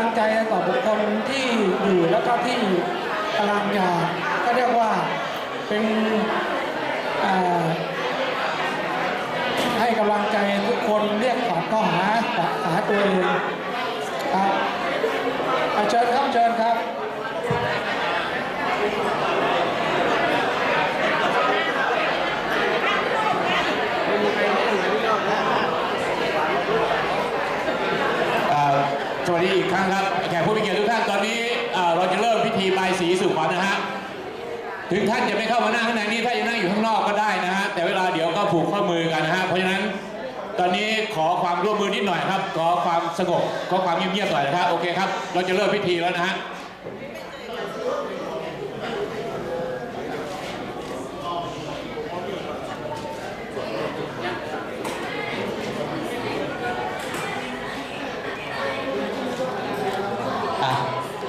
ลังใจต่อบุคคลที่อยู่แล้วก็ที่กำลังจะก็เรียกว่าเป็นให้กำลังใจทุกคนเรียกขวัญก็หาหาตัวเองครับอะเชิญครับเชิญครับ เอ่อสวัสดีอีกครั้งครับแขกผู้มีเกียรติทุกท่านตอนนี้เอ่อเราจะเริ่มพิธีบายสีสู่ขวัญนะฮะ ถึงท่านจะไม่เข้ามานั่งข้างในนี้ท่านจะนั่งอยู่ข้างนอกก็ได้นะฮะแต่เวลาเดี๋ยวก็ผูกข้อมือกันนะฮะเพราะฉะนั้นตอนนี้ขอความร่วมมือนิดหน่อยครับ ขอความสงบขอความเงียบๆหน่อยนะครับโอเคครับ เราจะเริ่มพิธีแล้วนะฮะ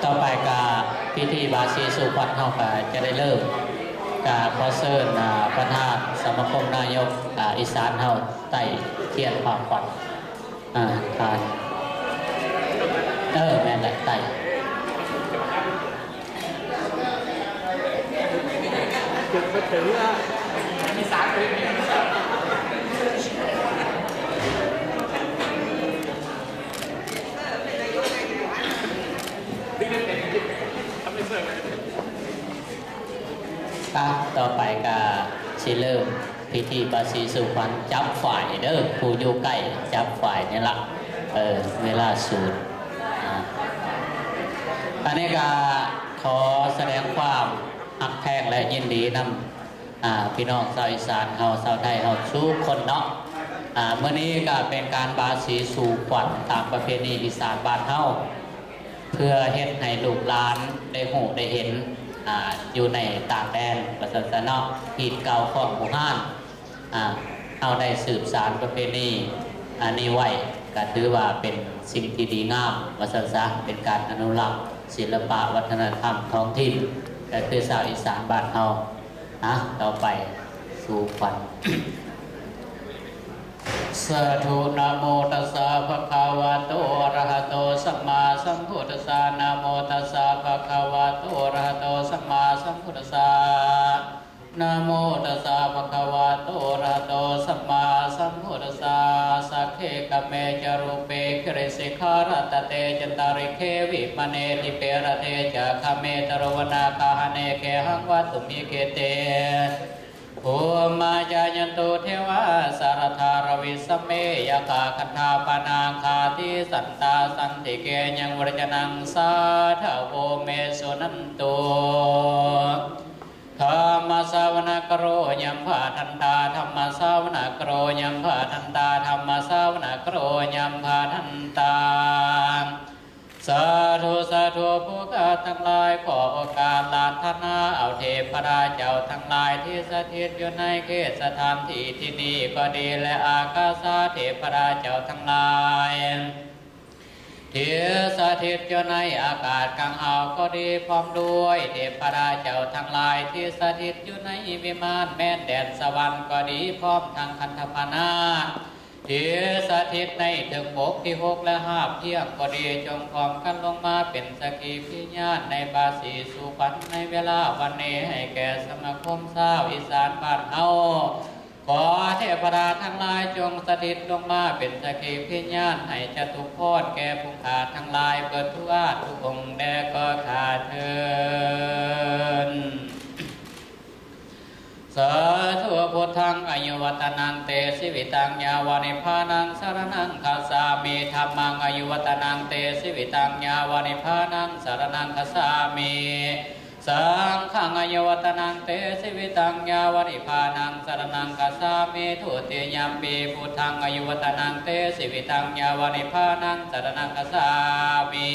ต่อไปกา พิธีบาสีสุขวัญเฮาก็จะได้เริ่มกาพอเซิร์นอ่าประธานสมาคมนายกอีสานเฮาไต่เทียนความขวัญอ่าทานเออแม่นแหละไต่อะ ต่อไปก็สิเริ่มพิธีบาสีสุขวัญจับฝ่ายเด้อผู้อยู่ใกล้จับฝ่ายนี่ละเออเวลาสูตรอันนี้ก็ขอแสดงความหักแพงและยินดีนำพี่น้องชาวอีสานเฮาชาวไทยเฮาทุกคนเนาะเมื่อนี้ก็เป็นการบาสีสู่ขวัญตามประเพณีอีสานบ้านเฮาเพื่อเฮ็ดให้ลูกหลานได้หูได้เห็น อยู่ในต่างแดนประเสริฐนาะหีดเก่าของหมู่ห้านเอาได้สืบสารประเพณีอันนี้ไว้ก็ถือว่าเป็นสิ่งที่ดีงามวัสซะเป็นการอนุรักษ์ศิลปะวัฒนธรรมท้องถิ่นก็คือชาวอีสานบ้านเฮานะต่อไปสู่ฝัน สาธุนะโมตัสสะภะคะวะโตอะระหะโตสัมมาสัมพุทธัสสะนะโมตัสสะภะคะวะโตอะระหะโตสัมมาสัมพุทธัสสะนะโมตัสสะภะคะวะโตอะระหะโตสัมมาสัมพุทธัสสะสักเคกะเมจารุเปกริสิขารตเตจันตาริเควิมเนติเปรเทจะคเมตรวนาคาหเนเคหังวัตุมิเกเต ภูมาจายันตุเทวาสารธารวิสเมยกาคันธาปนาคาทิสันตาสันติเกยังวรจนังสาธาโวเมสุนันตุธรรมสาวนากโรยัมภาทันตาธรรมสาวนากโรยัมภาทันตาธรรมสาวนากโรยัมภาทันตา สาธุสาธุผู้ข้าทั้งหลายขอโอกาสลานธนาเอาเทพราเจ้าทั้งหลายที่สถิตอยู่ในเขตสถานที่ที่นี่ก็ดีและอากาสาเทพราเจ้าทั้งหลายที่สถิตอยู่ในอากาศกลางเอาก็ดีพร้อมด้วยเทพราเจ้าทั้งหลายที่สถิตอยู่ในวิมานแม่นแดนสวรรค์ก็ดีพร้อมทางคันธพนา ถที่สถิตในถึงบกที่หกและห้าเพียงก็ดีจงพร้อมกันลงมาเป็นสกีพิญาณในบาสีสุขวัญในเวลาวันนี้ให้แก่สมาคมสาวอีสานบ้านเฮาขอเทพราทั้งหลายจงสถิตลงมาเป็นสกีพิญาณให้จตุพรแก่ผู้ขาทั้งหลายเปิดทุกอาทุกองแด่ก็ขาดเทิน สาธุพุทธังอายุวัตนังเตสิวิตังยาวานิพานังสารนังคาสามิธรรมังอายุวัตนังเตสิวิตังยาวานิพานังสารนังคาสามิสังฆังอายุวัตนังเตสิวิตังยาวานิพานังสารนังคาสามิทุติยมปีพุทธังอายุวัตนังเตสิวิตังยาวานิพานังสารนังคาสามิ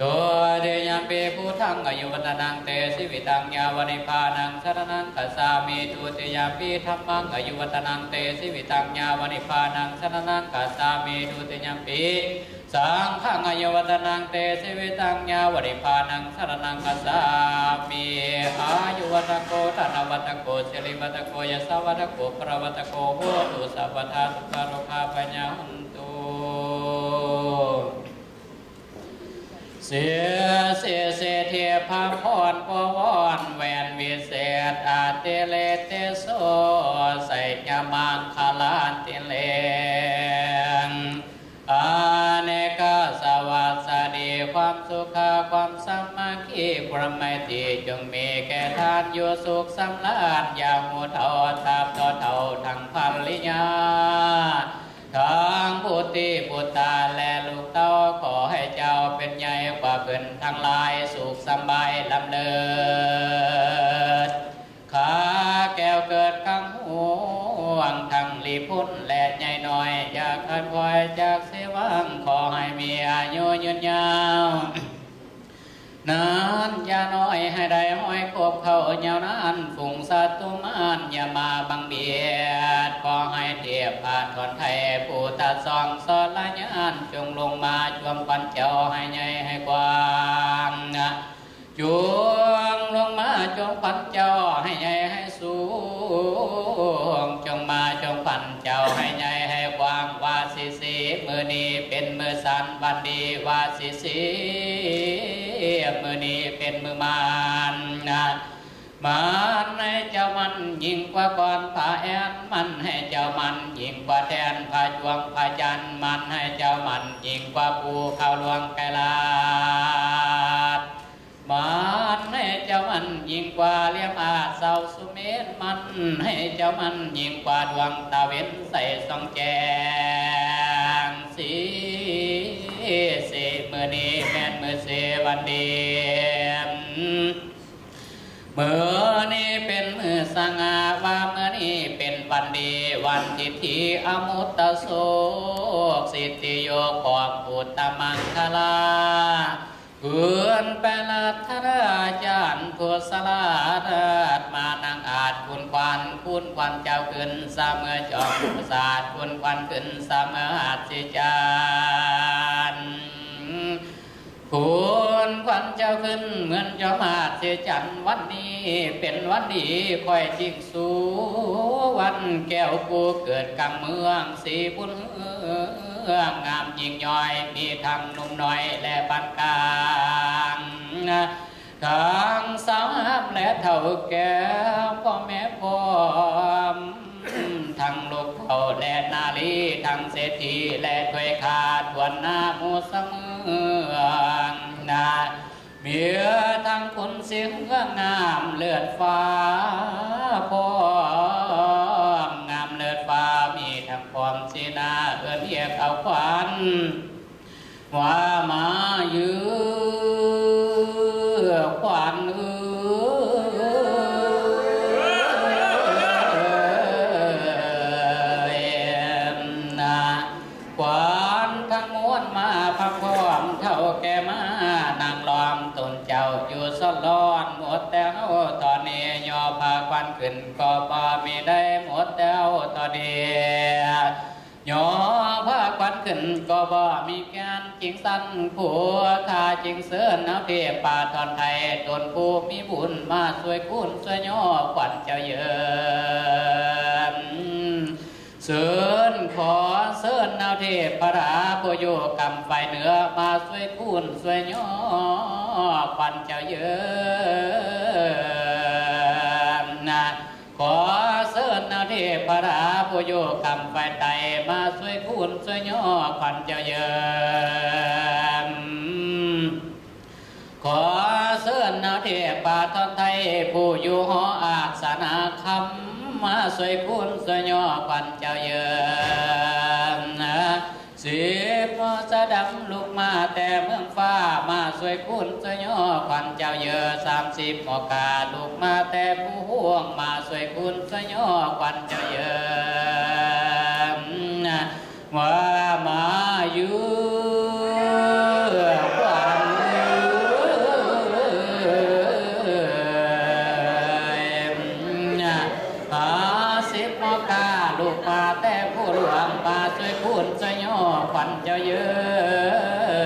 โดยเดยัมปีพุทังอายุวัตนังเตสิวิตังยาวนิพานังสรนังคัสสามิทุติยามปีธรรมังอายุวัตนังเตสิวิตังยาวนิพานังสรนังคัสสามิทุติยามปีสังฆังอายุวัตนังเตสิวิตังยาวนิพานังสรนังคัสสามิอายุวัตโกธนวัตโกสิริวัตโกยสวัตโกปรวัตโกโหตุสัพพทาสุขโรคาปัญญาหันตุ เสียเสียเสียเทียพพรปวรแวนวิเศษอาเตเลเตโสใส่ยามังคลานติเลงอาเนกาสวัสดีความสุขความสามัคคีความไมตรีจงมีแก่ท่านอยู่สุขสำราญอย่าหัวเท่าทับต่อเท่าทั้งพันลิยาทั้งพุทธิพุทธาและ เพื่อนทั้งหลายสุขสบายลำเลิศข้าแก้วเกิดข้างหัวงทั้งลีพุ่นและใหญ่น้อย อยากอันคอยจากเสวังขอให้มีอายุยืนยาว นานยาน้อยให้ได้ห้อยคบเขายาวนานฝุ่งสัตว์ตุมานอย่ามาบังเบียดขอให้เทียบผ่านทนไทยผู้ตัดสองสอนละยานจงลงมาจวมปันเจ้าให้ใหญ่ให้กว้างจวงลงมาจงปันเจ้าให้ใหญ่ให้สูงจงมาจงปันเจ้าให้ใหญ่ให้กว้างว่าสิสีมือนี้เป็นมือสันบันดีว่าสิสี มือนี้เป็นมือมานนะมันให้เจ้ามันยิ่งกว่าก่อนผาแอนมันให้เจ้ามันยิ่งกว่าแทนผาจวงผาจันมันให้เจ้ามันยิ่งกว่าภูเขาหลวงไกลาดมันให้เจ้ามันยิ่งกว่าเลี้ยมอาเสาสุเมนมันให้เจ้ามันยิ่งกว่าดวงตาเว้นใส่สองแจงสีเสมือนี้ วันเดียมมือนี้เป็นมือสงาว่าเมื่อนี้เป็นวันดีวันทิทีอมุตตโสสิทธิโยความปุตตมังคลาเกือนแปลทราจานพุสลาราชมานังอาจคุณควันคุณควันเจ้าขึ้นสามเอจอมศาสตร์คุณควันขึ้นสามออาจสิจาน คุณควันเจ้าขึ้นเหมือนเจ้ามาเสียจันวันนี้ เป็นวันดีคอยจิกสูวันแก้วกูเกิดกลางเมืองสีบุญเฮืองงามยิ่งย่อย มีทั้งนุ่มน้อยและปานกลางทั้งสามและเท่าแก่พ่อแม่พ่อทั้งลูกเผาและนาลีทั้งเศรษฐีและถวยขาดทวนหน้าหมูเสมอ นาเมียทั้งคุณเสียงงามเลือดฟ้าพร้อมงามเลือดฟ้ามีทั้งความเสีนาเอื้อนเอียกเอาควันว่ามายืน พักพ้อมเท่าแกมานางล้อมตนเจ้าอยู่สลอนหมดแต่เฮาตอนนี้ยอพาควันขึ้นก็บ่มีได้หมดแต่เฮาตอนนี้ยอพาควันขึ้นก็บ่มีการจิงสั้นผัวคาจิงเสื้อนาเทียป่าทอนไทยตนผู้มีบุญมาสวยคุณสวยย่อขวัญเจ้าเยิมเสิ นขอเสินเอาเทพพระผู้อยู่กำไฟเหนือมาสวยคูณสวยย่อควันเจ้าเยิมนะขอเสินเอาเทพพระผู้อยู่กำไฟไตมาสวยคูณสวยย่อควันเจ้าเยิมขอเสิญนาเทพปาทไทยผู้อยู่หออาสนาคำ มาสวยคุณสวยยอควันเจ้าเยินนะสิบพอจะดำลูกมาแต่เมืองฟ้ามาสวยคุณสวยยอควันเจ้าเยอสามสิบหมอกาลูกมาแต่ผู้ห่วงมาสวยคุณสวยยอควันเจ้าเยนนะว่ามาอยู่ วงมาช่วยพูนช่วยย่อขวัญเจ้าเยอะ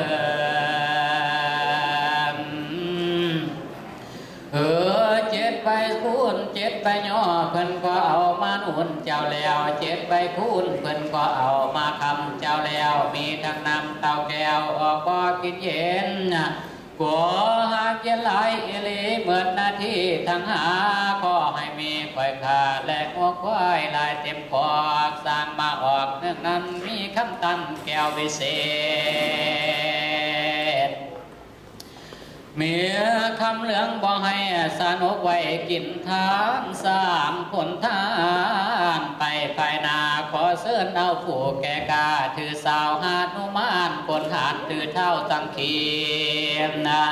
เออเจ็ดใบคูณเจ็ดใบย่อเพิ่นก็เอามาหนุนเจ้าแล้ว เจ็ดใบคูณเพิ่นก็เอามาคำเจ้าแล้ว มีทั้งน้ำเต้าแก้วออกบ่อกินเย็นนะ กวหากย็นไหลเอลีเหมือนหน้าที่ทั้งหาก็ให้มีควายขาและหัวควายลายเต็มคอกสร้างมาออกเนื่องนั้นมีคำตันแก้ววิเศษ เมียคำเหลืองบ่ให้สนุกไว้กินทานสามผลทาน ไปภายนาขอเสิญเอาผู้แก่กาถือสาวหาดนุมานคนหานถือเท่าสังเขียมนะ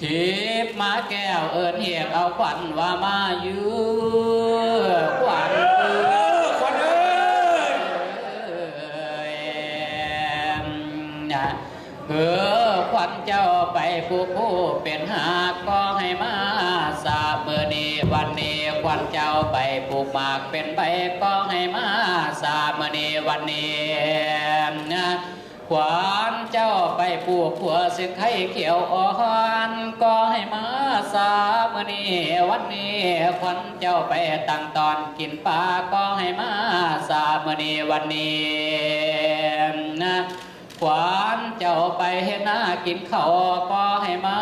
ทิพมาแก้วเอิญเหียกเอาขวัญว่ามายื้อขวัญเอ้ยควันเอ้ยนะเออ เจ้าไปผู้ผู้เป็นหากก็ให้มาสาบเมื่อนี้วันนี้ควันเจ้าไปปลูกหมากเป็นไปก็ให้มาสาบเมื่อนี้วันนี้นะขวานเจ้าไปปลูกผัวสึกให้เขียวอ่อนก็ให้มาสาเมื่อนี้วันนี้ควันเจ้าไปตั้งตอนกินปลาก็ให้มาสาเมื่อนี้วันนี้นะ ขวานเจ้าไปเห็นหน้ากินเขาวก็ให้มา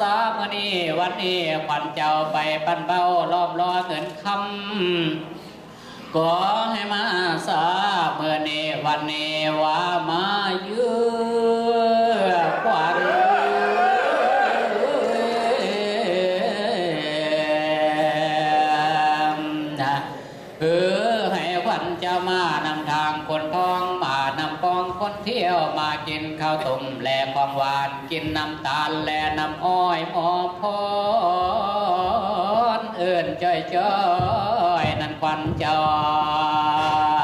สาเมื่อนี้วันนี้ขวัญเจ้าไปปันเบ้าล้อมรอเงินคำก็ให้มาสาเมื่อนี้วันนี้ว่ามาเยือ ที่ยวมากินข้าวต้มแลความหวาน กินน้ำตาลแลน้ำอ้อยหมอพรเอิญจ้อยจ้อยนั่นควันจอย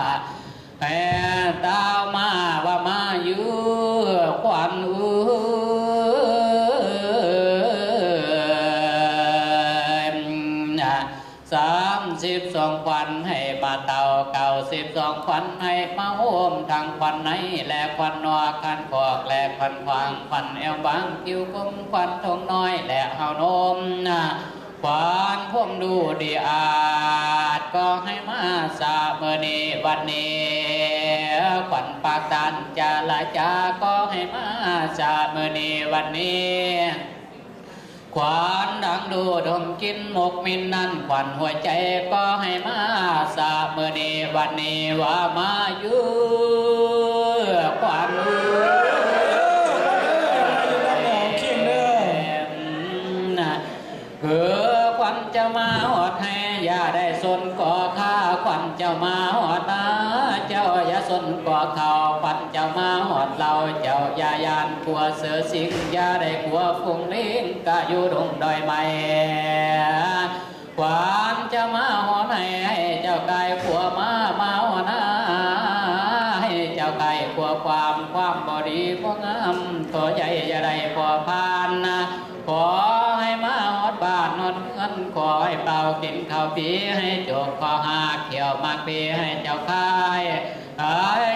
เก่าสิบสองควันให้มาโฮมทางควันในและควันนอคันกอกและควันขวางควันเอวบางคิวกลมควันทงน้อยและเฮานมนะควันพวมดูดีอาจก็ให้มาสาเมื่อนีวันนี้ขวัญปากตันจะละจาก็ให้มาสาเมื่อนีวันนี้ ขวานดังดูดมกินหมกมินนั่นขวัญหัวใจก็ให้มาสาเมื่อนี้วันนี้ว่ามาอยู่ขวัญเขียงเด้อนะเออขวัญจะมาหอดให้อย่าได้สนก่อข้าขวัญจะมาหอดนะเจ้าอย่าสนก่อเขา อดเราเจ้ายายานกลัวเสือสิงยาได้กลัวฟุงลิงกะอยู่ดงดอยไม้ขวานจะมาหอดให้เจ้ากายขัวมามาหอดนให้เจ้าไก่ขัวความความบอดีความงามตัวใหญ่อย่าได้พอพานนะขอให้มาหอดบ้านนอนเงินขอให้เป่ากินข้าวปีให้จบขอหาเขียวมากปีให้เจ้าคาย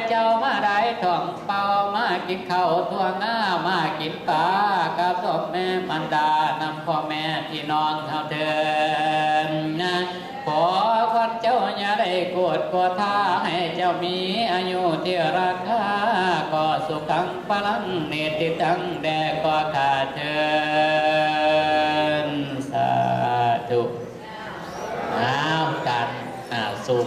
เจ้ามาได้ท่องเป่า กินข้าวตัวงามากินปลากับศพแม่มันดานำพ่อแม่พี่น้องเท่าเดิมนะขอคนเจ้าอย่าได้กรธโกรธท่าให้เจ้ามีอายุที่ราคาก็สุขังพลังเนติตังแด่ก็ขาเชิญสาธุอ้าวกันอ่าสุข